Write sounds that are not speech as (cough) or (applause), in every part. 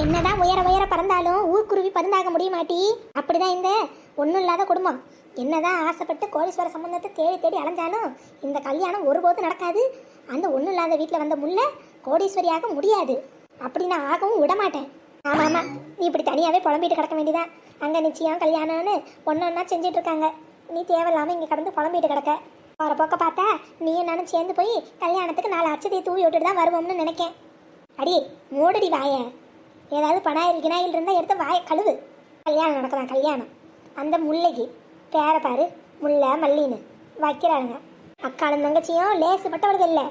என்னதான் உயர உயர பறந்தாலும் ஊர்க்குருவி பருந்தாக முடியமாட்டி அப்படிதான் இந்த ஒன்றும் இல்லாத குடும்பம். என்னதான் ஆசைப்பட்டு கோடீஸ்வர சம்பந்தத்தை தேடி தேடி அலைஞ்சாலும் இந்த கல்யாணம் ஒருபோதும் நடக்காது. அந்த ஒன்றும் இல்லாத வீட்டில் வந்த முல்லை கோடீஸ்வரியாக முடியாது. அப்படி நான் ஆகவும் விட மாட்டேன் ஆமாம் ஆமாம் நீ இப்படி தனியாகவே புலம்பிட்டு கிடக்க வேண்டியதான் அங்கே நிச்சயம் கல்யாணம்னு ஒன்று ஒன்றா செஞ்சுட்டு இருக்காங்க. நீ தேவையில்லாமல் இங்கே கடந்து புலம்பிட்டு கிடக்க. போகிற போக்க பார்த்தா நீயும் நானும் சேர்ந்து போய் கல்யாணத்துக்கு நாலு அச்சதையை தூவி விட்டுட்டு தான் வருவோம்னு நினைக்கேன். அடி மூடடி வாயேன் ஏதாவது பணாயிரம் கிணாயில் இருந்தால் எடுத்து வாய கழுவு. கல்யாணம் நடக்கலாம் கல்யாணம். அந்த முல்லைக்கு பேரை பாரு. முல்லை மல்லின்னு வைக்கிறாங்க அக்காளும் தங்கச்சியும் லேசு லேசுப்பட்டவர்கள் இல்லை.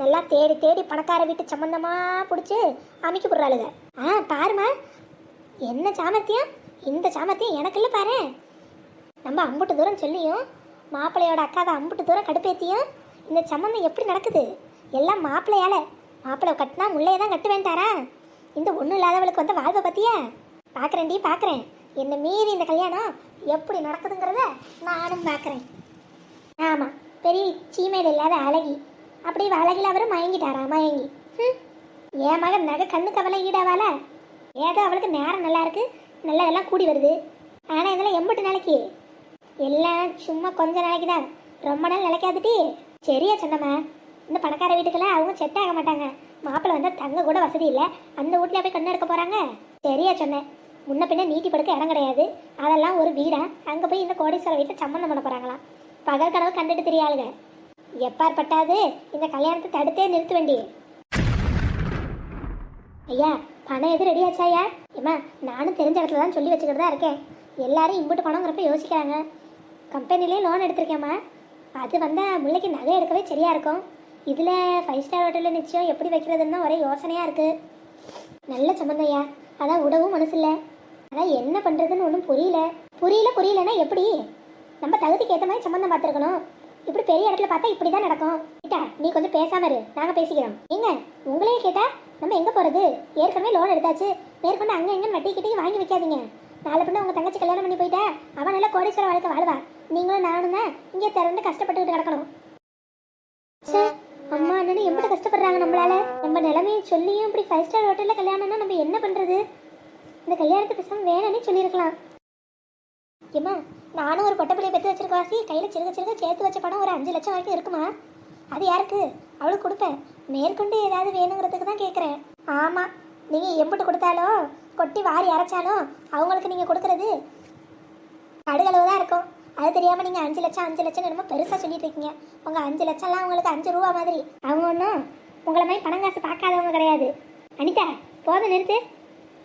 நல்லா தேடி தேடி பணக்கார வீட்டு சம்மந்தமாக பிடிச்சி அமைக்க போடுறாளுங்க. ஆ பாருமா என்ன சாமர்த்தியம்? இந்த சாமர்த்தியம் எனக்கு இல்லை பாரு. நம்ம அம்புட்டு தூரம் சொல்லியும் மாப்பிள்ளையோட அக்காவை அம்புட்டு தூரம் கடுப்பேத்தியும் இந்த சம்மந்தம் எப்படி நடக்குது? எல்லாம் மாப்பிள்ளையால. மாப்பிள்ளை கட்டினா முல்லையை தான் கட்டு வேண்டாரா இந்த ஒன்றும் இல்லாதவளுக்கு வந்து வாழ்வை பத்தியா? பார்க்குறேன்டி பார்க்குறேன் என்ன மீறி இந்த கல்யாணம் எப்படி நடக்குதுங்கிறத நானும் பார்க்குறேன் ஆமாம் பெரிய சீமையில் இல்லாத அழகி. அப்படி அழகில் அவரும் மயங்கிட்டாரா மயங்கி. ஹம். என் மகன் நகை கண்ணுக்கு அவளை ஈடாவால ஏதோ அவளுக்கு நேரம் நல்லா இருக்கு நல்லதெல்லாம் கூடி வருது. ஆனால் இதெல்லாம் எம்பட்டு நாளைக்கு. எல்லாம் சும்மா கொஞ்ச நாளைக்கு தான். ரொம்ப நாள் நிலைக்காதுட்டி சரியா சொன்னம்மா. இந்த பணக்கார வீட்டுக்கெல்லாம் அவங்க செட் ஆக மாட்டாங்க. மாப்பிள்ளை வந்தால் தங்க கூட வசதி இல்லை. அந்த வீட்டில் போய் கண்ணு எடுக்க போகிறாங்க சரியா சொன்னேன். முன்ன பின்ன நீட்டி படுக்க இடம் கிடையாது. அதெல்லாம் ஒரு வீடா? அங்கே போய் இந்த கோடீஸ்வர வீட்டை சம்மந்தம் பண்ண போகிறாங்களாம் பகல் கனவு கண்டுட்டு தெரியாளுங்க. எப்பாற்பட்டாது இந்த கல்யாணத்தை தடுத்தே நிறுத்த வேண்டி ஐயா பணம் எது ரெடி ஐயா? ஏம்மா நானும் தெரிஞ்ச இடத்துல தான் சொல்லி வச்சுக்கிட்டு தான் இருக்கேன். எல்லாரும் இம்புட்டு பணங்கிறப்ப யோசிக்கிறாங்க. கம்பெனிலே லோன் எடுத்திருக்கேம்மா. அது வந்தால் முல்லைக்கு நகை எடுக்கவே சரியாக இருக்கும். இதில் ஃபைவ் ஸ்டார் ஹோட்டலில் நிச்சயம் எப்படி வைக்கிறதுன்னு ஒரே யோசனையாக இருக்குது நல்ல சம்மந்தையா அதான் உடவும் மனசு அதான் என்ன பண்ணுறதுன்னு ஒன்றும் புரியல. புரியல புரியலன்னா எப்படி? நம்ம தகுதிக்கு ஏற்ற மாதிரி சம்மந்தம் பார்த்துருக்கணும். இப்படி பெரிய இடத்துல பார்த்தா இப்படி தான் நடக்கும். கிட்டா நீ கொஞ்சம் பேசாம இரு. நாங்கள் பேசிக்கிறோம். ஏங்க உங்களையே கேட்டா நம்ம எங்கே போகிறது ஏற்கனவே லோன் எடுத்தாச்சு. மேற்கொண்டு அங்கே எங்கே வட்டி கிட்டே வாங்கி வைக்காதீங்க. நாலு பின்ன உங்கள் தங்கச்சி கல்யாணம் பண்ணி போயிட்டா அவன் நல்லா கோடீஸ்வர வாழ்க்கை வாழ்வா. நீங்களும் நானும் தான் இங்கே திறந்து கஷ்டப்பட்டுக்கிட்டு கிடக்கணும். ச்சே அம்மா அண்ணனும் எப்படி கஷ்டப்படுறாங்க நம்மளால? நம்ம நிலைமையை சொல்லியும் இப்படி ஃபைவ் ஸ்டார் ஹோட்டலில் கல்யாணம்னா நம்ம என்ன பண்ணுறது இந்த கல்யாணத்துக்கு பேசாமல் வேணாம்னே சொல்லியிருக்கலாம். ஏம்மா நானும் ஒரு பொட்டப்பிள்ளைய பெற்று வச்சிருக்கவாசி கையில் சிறுக சிறுக சேர்த்து வச்ச படம் ஒரு அஞ்சு லட்சம் வரைக்கும் இருக்குமா? அது யாருக்கு? அவளுக்கு கொடுப்பேன் மேற்கொண்டு ஏதாவது வேணுங்கிறதுக்கு தான் கேட்குறேன் ஆமாம் நீங்கள் எம்பிட்டு கொடுத்தாலும் கொட்டி வாரி அரைச்சாலும் அவங்களுக்கு நீங்கள் கொடுக்குறது கடுகளவு தான் இருக்கும். அது தெரியாமல் நீங்கள் அஞ்சு லட்சம் அஞ்சு லட்சம் என்னமோ பெருசாக சொல்லிட்டு இருக்கீங்க. உங்கள் அஞ்சு லட்சம்லாம் உங்களுக்கு அஞ்சு ரூபா மாதிரி. அவங்க ஒன்றும் உங்களை மாதிரி பணம் காசு பார்க்காதவங்க கிடையாது. அனிதா போதும் நிறுத்து.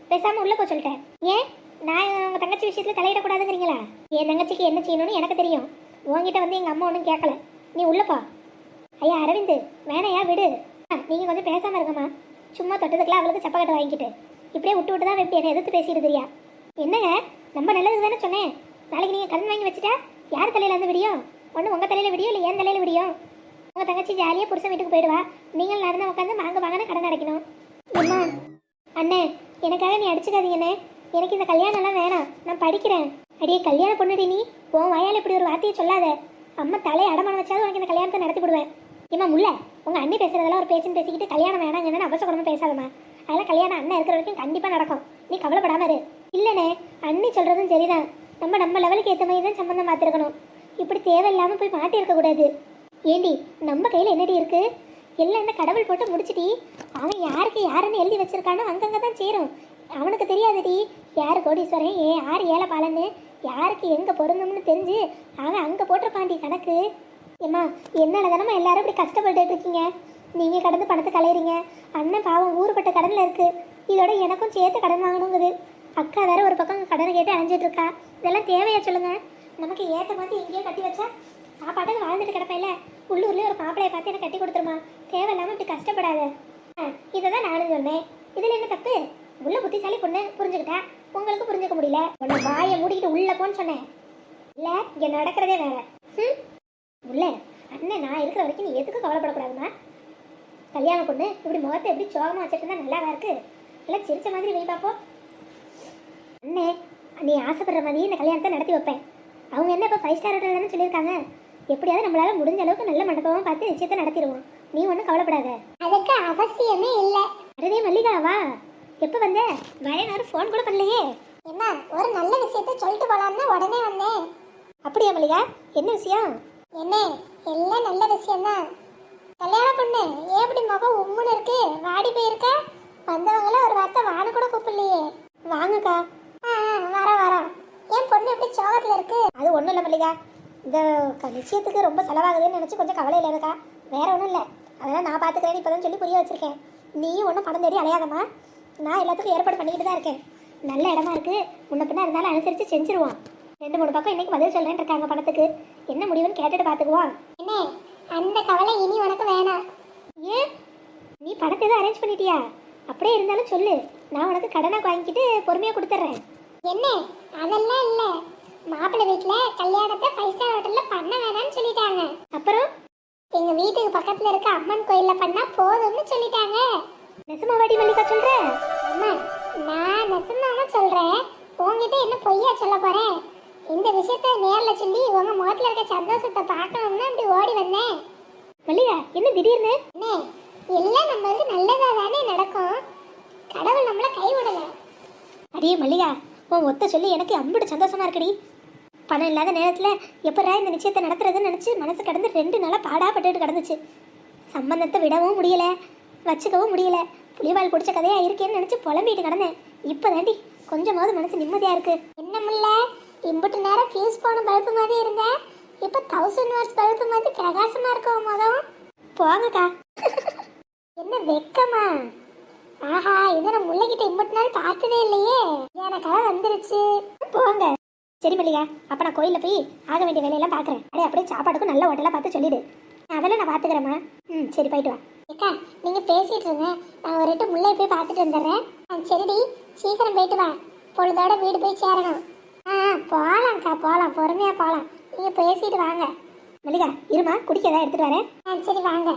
பேசாமல் உள்ளே போக சொல்லிட்டேன். ஏன்? நான் உங்கள் தங்கச்சி விஷயத்தில் தலையிடக்கூடாதுங்கிறீங்களா? என் தங்கச்சிக்கு என்ன செய்யணும்னு எனக்கு தெரியும். உங்ககிட்ட வந்து எங்கள் அம்மா ஒன்றும் கேட்கல. நீ உள்ளப்பா ஐயா அரவிந்த் வேணையா விடு. நீங்கள் கொஞ்சம் பேசாமல் இருக்கம்மா சும்மா தொட்டதுக்கெல்லாம் அவளுக்கு சப்பக்கட்டை வாங்கிக்கிட்டு. இப்படியே விட்டு விட்டு தான் எப்படி என்னை எதிர்த்து பேசிட்டு தெரியா என்னங்க? நம்ம நல்லது தானே சொன்னேன். நாளைக்கு நீங்கள் கடன் வாங்கி வச்சுட்டா யார் தலையில் வந்து விடியும்? ஒன்று உங்கள் தலையில் விடியும் இல்லை என் தலையில் விடியும் உங்கள் தங்கச்சி ஜாலியாக புருஷன் வீட்டுக்கு போயிடுவா. நீங்கள் நடந்து உட்காந்து வாங்க வாங்கன்னு கடன் அடைக்கணும். அம்மா அண்ணே எனக்காக நீ அடிச்சுக்காதீங்கண்ணே. எனக்கு இந்த கல்யாணம்லாம் வேணாம். நான் படிக்கிறேன். அடியே கல்யாணம் பொண்ணுடி நீ. உன் வயால் இப்படி ஒரு வார்த்தையை சொல்லாத. அம்மா தலையை அடமானம் வச்சாலும் உனக்கு இந்த கல்யாணத்தை நடத்தி விடுவேன் இம்மா முல்ல உங்கள் அண்ணி பேசுறதெல்லாம் ஒரு பேச்சுன்னு பேசிக்கிட்டு கல்யாணம் வேணாங்கன்னு அவசரமாக பேசாதம்மா. அதெல்லாம் கல்யாணம் அண்ணன் இருக்கிற வரைக்கும் கண்டிப்பாக நடக்கும். நீ கவலைப்படாம இரு. இல்லைண்ணே அண்ணி சொல்கிறதும் சரிதான். நம்ம நம்ம லெவலுக்கு ஏற்ற மாதிரி தான் சம்மந்தம் பார்த்துருக்கணும். இப்படி தேவையில்லாமல் போய் மாட்டி இருக்கக்கூடாது ஏண்டி நம்ம கையில் என்னடி இருக்குது எல்லாம் இந்த கடவுள் போட்டு முடிச்சிட்டி அவன் யாருக்கு யாருன்னு எழுதி வச்சிருக்கானோ அங்கங்கே தான் சேரும். அவனுக்கு தெரியாதுடி யார் கோடீஸ்வரன் ஏ யார் ஏழை பாலன்னு யாருக்கு எங்கே பொருந்தோம்னு தெரிஞ்சு அவன் அங்கே போட்டிருப்பாண்டி கணக்கு. ஏம்மா என்னால் தானம்மா எல்லாரும் இப்படி கஷ்டப்பட்டுட்டு இருக்கீங்க? நீங்கள் கடந்து பணத்தை கலையிறீங்க அண்ணன் பாவம் ஊர்பட்ட கடனில் இருக்குது இதோட எனக்கும் சேர்த்து கடன் வாங்கணுங்குது. அக்கா வேற ஒரு பக்கம் கடனை கேட்டு அலைஞ்சிட்டு இருக்கா இதெல்லாம் தேவையா சொல்லுங்க. நமக்கு ஏற்ற மாதிரி எங்கேயோ கட்டி வச்சா சாப்பாட்டுக்கு வாழ்ந்துட்டு கிடப்பேல உள்ளூர்லேயே ஒரு மாப்பிளைய பார்த்து எனக்கு கட்டி கொடுத்துருமா. தேவையில்லாமல் இப்படி கஷ்டப்படாத. இதை தான் நானும் சொன்னேன். இதில் என்ன தப்பு? உள்ள புத்திசாலி பொண்ணு புரிஞ்சுக்கிட்டா உங்களுக்கு புரிஞ்சுக்க முடியல. உன்னை வாயை மூடிக்கிட்டு உள்ள போன்னு சொன்னேன். இல்ல இங்க நடக்கிறதே வேற. ம்? உள்ள அண்ணன் நான் இருக்கிற வரைக்கும் நீ எதுக்கு கவலைப்படக்கூடாதுமா? கல்யாண பொண்ணு இப்படி முகத்தை எப்படி சோகமா வச்சுட்டு இருந்தா நல்லாவா இருக்கு? எல்லாம் சிரிச்ச மாதிரி வை பாப்போம் அண்ணே நீ ஆசைப்படுற மாதிரியே இந்த கல்யாணத்தை நடத்தி வைப்பேன். அவங்க என்ன இப்போ ஃபைவ் ஸ்டார் ஹோட்டல் தானே சொல்லியிருக்காங்க? எப்படியாவது நம்மளால முடிஞ்ச அளவுக்கு நல்ல மண்டபமா பார்த்து நிச்சயத்தை நடத்திடுவோம். நீ ஒன்றும் கவலைப்படாத. அதுக்கு அவசியமே இல்லை. அடதே மல்லிகாவா எப்போ வந்த? வரேன் ஃபோன் கூட பண்ணலையே. என்ன ஒரு நல்ல விஷயத்த சொல்லிட்டு போலான்னு உடனே வந்தேன். அப்படியா மல்லிகா? என்ன விஷயம்? என்ன எல்லாம் நல்ல விஷயம் தான் கல்யாண பொண்ணு ஏன் இப்படி முகம் உம்முன்னு இருக்கு? வாடி போயிருக்க? வந்தவங்கள ஒரு வார்த்தை வான கூட கூப்பிடலையே. வாங்கக்கா. வரோம் வரோம் ஏன் பொண்ணு எப்படி சோகத்தில் இருக்கு? அது ஒன்றும் இல்லை மல்லிகா. இந்த நிச்சயத்துக்கு ரொம்ப செலவாகுதுன்னு நினச்சி கொஞ்சம் கவலையில் இருக்கா வேற ஒன்றும் இல்லை. அதெல்லாம் நான் பார்த்துக்கிறேன் இப்போ சொல்லி புரிய வச்சிருக்கேன். நீயும் ஒன்றும் பணம் தேடி அலையாதம்மா. நான் எல்லாத்துக்கும் ஏற்பாடு பண்ணிக்கிட்டு தான் இருக்கேன். நல்ல இடமா இருக்கு. முன்ன பின்ன இருந்தாலும் அனுசரித்து செஞ்சிருவோம் ரெண்டு மூணு பக்கம் இன்னைக்கு பதில் சொல்றேன் இருக்காங்க பணத்துக்கு. என்ன முடிவுன்னு கேட்டுட்டு பார்த்துக்குவோம் என்ன அந்த கவலை இனி உனக்கு வேணாம். ஏன் நீ பணத்தை எதுவும் அரேஞ்ச் பண்ணிட்டியா? அப்படியே இருந்தாலும் சொல்லு. நான் உனக்கு கடனை வாங்கிக்கிட்டு பொறுமையாக கொடுத்துட்றேன். என்ன? அதெல்லாம் இல்ல. மாப்பிள்ளை வீட்டில் கல்யாணத்தை ஃபைவ் ஸ்டார் ஹோட்டலில் பண்ண வேணாம்னு சொல்லிட்டாங்க. அப்புறம்? எங்க வீட்டுக்கு பக்கத்துல இருக்க அம்மன் கோயில்ல பண்ணா போதும்னு சொல்லிட்டாங்க. நெசமாவாடி மல்லிகா சொல்ற? அம்மா நான் நெசமாவா சொல்றேன்? உங்ககிட்ட என்ன பொய்யா சொல்ல போறேன்? இந்த விஷயத்த நேர்ல சொல்லி உங்க முகத்துல இருக்க சந்தோஷத்தை பார்க்கணும்னு அப்படி ஓடி வந்தேன். மல்லிகா என்ன திடீர்னு? அண்ணே எல்லாம் நம்மளுக்கு நல்லதா தானே நடக்கும். கடவுள் நம்மள கைவிடல. அடியே மல்லிகா உன் ஒத்த சொல்லி எனக்கு அம்புட்டு சந்தோஷமா இருக்குடி. பணம் இல்லாத நேரத்தில் எப்படா இந்த நிச்சயத்தை நடத்துறதுன்னு நினச்சி மனசு கடந்து ரெண்டு நாளாக பாடாப்பட்டுட்டு கிடந்துச்சு. சம்பந்தத்தை விடவும் முடியல வச்சுக்கவும் முடியல. புலிவால் பிடிச்ச கதையாக இருக்கேன்னு நினச்சி புலம்பிட்டு கிடந்தேன். இப்போ தாண்டி கொஞ்சமாவது மனசு நிம்மதியாக இருக்கு. என்ன முல்ல? இம்புட்டு நேரம் ஃபீஸ் போன பல்பு மாதிரி இருந்தேன் இப்போ தௌசண்ட் வாட்ஸ் பல்பு மாதிரி பிரகாசமாக இருக்கும் மொதம் போங்கக்கா. (laughs) என்ன வெக்கமா? ஆஹா இதை நான் முல்லைக்கிட்ட இம்புட்டு நாள் பார்த்ததே இல்லையே. எனக்கெல்லாம் வந்துருச்சு. போங்க. சரி மல்லிகா அப்ப நான் கோயில்ல போய் ஆக வேண்டிய வேலையெல்லாம் பாக்குறேன். அடே அப்படியே சாப்பாடுக்கும் நல்ல ஹோட்டலா பார்த்து சொல்லிடு. அதெல்லாம் நான் பாத்துக்கிறேம்மா. ம் சரி போயிட்டு வா. அக்கா நீங்க பேசிட்டு இருங்க. நான் ஒரு எட்டு முல்லை போய் பார்த்துட்டு வந்துடுறேன். ஆ, சரிடி. சீக்கிரம் போயிட்டு வா. பொழுதோட வீடு போய் சேரணும். ஆ போகலாம்க்கா போகலாம் பொறுமையா போகலாம் நீங்க பேசிட்டு வாங்க. மல்லிகா இருமா குடிக்க ஏதாவது எடுத்துட்டு வரேன். ஆ சரி வாங்க.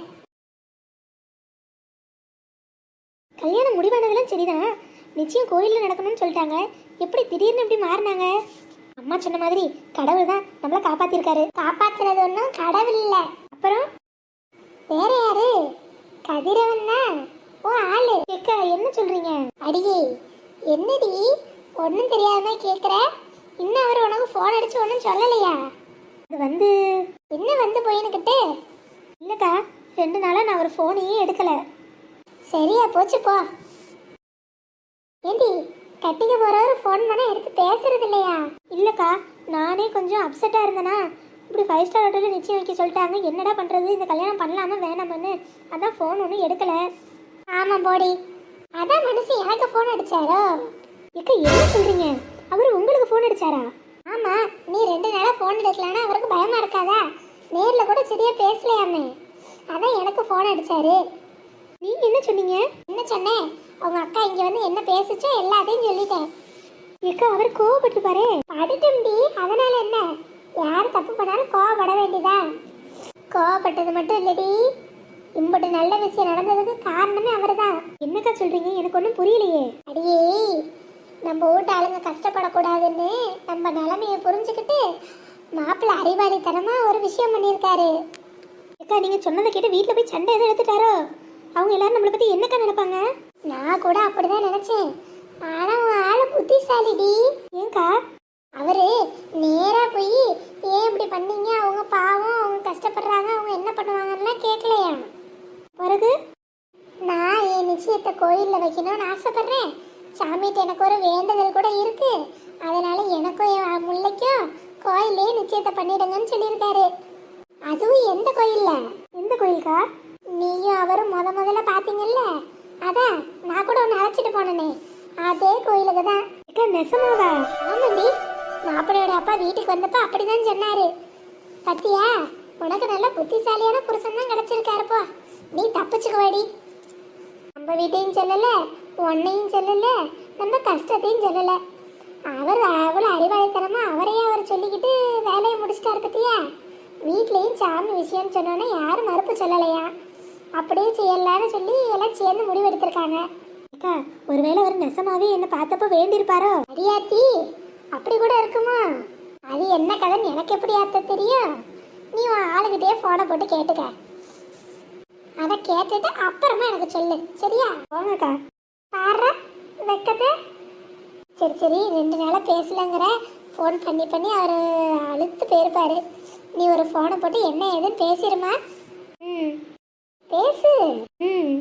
கல்யாணம் முடிவானதெல்லாம் சரிதான். நிச்சயம் கோயிலில் நடக்கணும்னு சொல்லிட்டாங்க. எப்படி திடீர்னு இப்படி மாறினாங்க? அம்மா சொன்ன மாதிரி கடவுள் தான் நம்மளை காப்பாத்திருக்காரு. காப்பாத்துறது ஒன்றும் கடவுள் இல்லை. அப்புறம் வேற யாரு? கதிரவன் தான். ஓ ஆளு. கேக்கா என்ன சொல்றீங்க? அடியே என்னடி? ஒன்றும் தெரியாம கேட்குற இன்னும் அவர் உனக்கு ஃபோன் அடிச்சு ஒன்றும் சொல்லலையா? அது வந்து என்ன வந்து போயினுக்கிட்டு? இல்லைக்கா ரெண்டு நாளாக நான் ஒரு ஃபோனையே எடுக்கலை. சரியா போச்சு போ. ஏண்டி கட்டிக்க போறவர் ஃபோன் பண்ண எடுத்து பேசுறது இல்லையா இல்லக்கா நானே கொஞ்சம் அப்செட்டா இருந்தேனா? இப்படி ஃபைவ் ஸ்டார் ஹோட்டலில் நிச்சயம் வைக்க சொல்லிட்டாங்க. என்னடா பண்றது? இந்த கல்யாணம் பண்ணலாமா வேணாமான்னு. அதான் ஃபோன் ஒன்றும் எடுக்கல. ஆமாம் போடி. அதான் மனுஷி எனக்கு ஃபோன் அடிச்சாரோ? இக்க என்ன சொல்றீங்க? அவர் உங்களுக்கு ஃபோன் அடிச்சாரா? ஆமா நீ ரெண்டு நாளா ஃபோன் எடுக்கலன்னா அவருக்கு பயமா இருக்காதா? நேர்ல கூட சரியா பேசலையாமே. அதான் எனக்கு ஃபோன் அடிச்சாரு. நீங்க என்ன சொன்னீங்க? என்ன சொன்னேன்? அவங்க அக்கா இங்க வந்து என்ன பேசுச்சோ எல்லாத்தையும் சொல்லிட்டேன். ஏக்கா அவர் கோவப்பட்டிருப்பாரே. படுட்டும்டி அதனால என்ன? யார் தப்பு பண்ணாலும் கோவப்பட வேண்டியதா? கோவப்பட்டது மட்டும் இல்லடி. இம்பட்டு நல்ல விஷயம் நடந்ததுக்கு காரணமே அவர்தான் என்னக்கா சொல்றீங்க? எனக்கு ஒன்றும் புரியலையே. அடியே நம்ம வீட்டு ஆளுங்க கஷ்டப்படக்கூடாதுன்னு நம்ம நிலைமையை புரிஞ்சுக்கிட்டு மாப்பிள்ளை அறிவாளித்தனமா ஒரு விஷயம் பண்ணியிருக்காரு. அக்கா நீங்க சொன்னதை கேட்டு வீட்ல போய் சண்டை எதுவும் எடுத்துட்டாரோ? அவங்க எல்லாரும் நம்மளை பத்தி என்னக்கா நினைப்பாங்க? நான் கூட அப்படிதான் நினைச்சேன். ஆனா உன் ஆளு புத்திசாலிடி. ஏங்கா? அவரு நேரா போய் ஏன் இப்படி பண்ணீங்க? அவங்க பாவம் அவங்க கஷ்டப்படுறாங்க அவங்க என்ன பண்ணுவாங்கன்னா கேட்கலையா பிறகு? நான் என் நிச்சயத்தை கோயிலில் வைக்கணும்னு ஆசைப்படுறேன். சாமிகிட்ட எனக்கு ஒரு வேண்டுதல் கூட இருக்கு. அதனால எனக்கும் என் முல்லைக்கும் கோயிலே நிச்சயத்தை பண்ணிடுங்கன்னு சொல்லியிருக்காரு. அதுவும் எந்த கோயிலில்? எந்த கோயிலுக்கா நீயும் அவரும் முத முதல்ல பாத்தீங்கல்ல? அதான் நான் கூட ஒன்று அழைச்சிட்டு போனேனே. அதே கோயிலுக்கு தான். நெசமாவா? ஆமாண்டி. மாப்பிள்ளையோட அப்பா வீட்டுக்கு வந்தப்ப அப்படிதான் சொன்னாரு. பத்தியா உனக்கு நல்ல புத்திசாலியான புருஷன் தான் கிடைச்சிருக்காருப்பா நீ தப்பிச்சுக்குவாடி நம்ம வீட்டையும் சொல்லல உன்னையும் சொல்லல நம்ம கஷ்டத்தையும் சொல்லல. அவர் அவ்வளோ அறிவாளித்தனமா அவரையே அவர் சொல்லிக்கிட்டு வேலையை முடிச்சிட்டாரு பத்தியா? வீட்லேயும் சாமி விஷயம்னு சொன்னோன்னே யாரும் மறுப்பு சொல்லலையா? அப்படியே செய்யலான்னு சொல்லி எல்லாம் சேர்ந்து முடிவெடுத்திருக்காங்க. அக்கா ஒருவேளை அவர் நெசமாவே என்ன பார்த்தப்ப வேண்டியிருப்பாரோ? அடியாத்தி அப்படி கூட இருக்குமா? அது என்ன கதைன்னு எனக்கு எப்படி அர்த்த தெரியும்? நீ உன் ஆளுகிட்டே ஃபோனை போட்டு கேட்டுக்க. அதை கேட்டுட்டு அப்புறமா எனக்கு சொல்லு சரியா? போங்கக்கா பாரு வைக்கத. சரி சரி ரெண்டு நாளாக பேசலங்கிற. ஃபோன் பண்ணி பண்ணி அவர் அழுத்து போயிருப்பாரு. நீ ஒரு ஃபோனை போட்டு என்ன ஏதுன்னு பேசிடுமா ம். பேசு. ம்.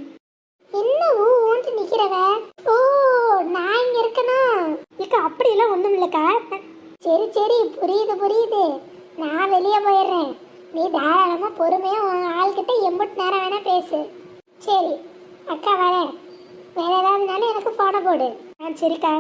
என்ன ஊ ஊன்ட்டு நிக்கிறவ? ஓ நான் இங்க இருக்கணும் இக்கா அப்படியெல்லாம் ஒண்ணும் இல்லக்கா. சரி சரி புரியுது புரியுது. நான் வெளியே போயிடுறேன். நீ தாராளமா பொறுமையா உன் ஆள்கிட்ட எம்புட்டு நேரம் வேணா பேசு. சரி அக்கா வரேன். வேற ஏதாவதுனாலும் எனக்கு போன போடு. ஆ சரிக்கா.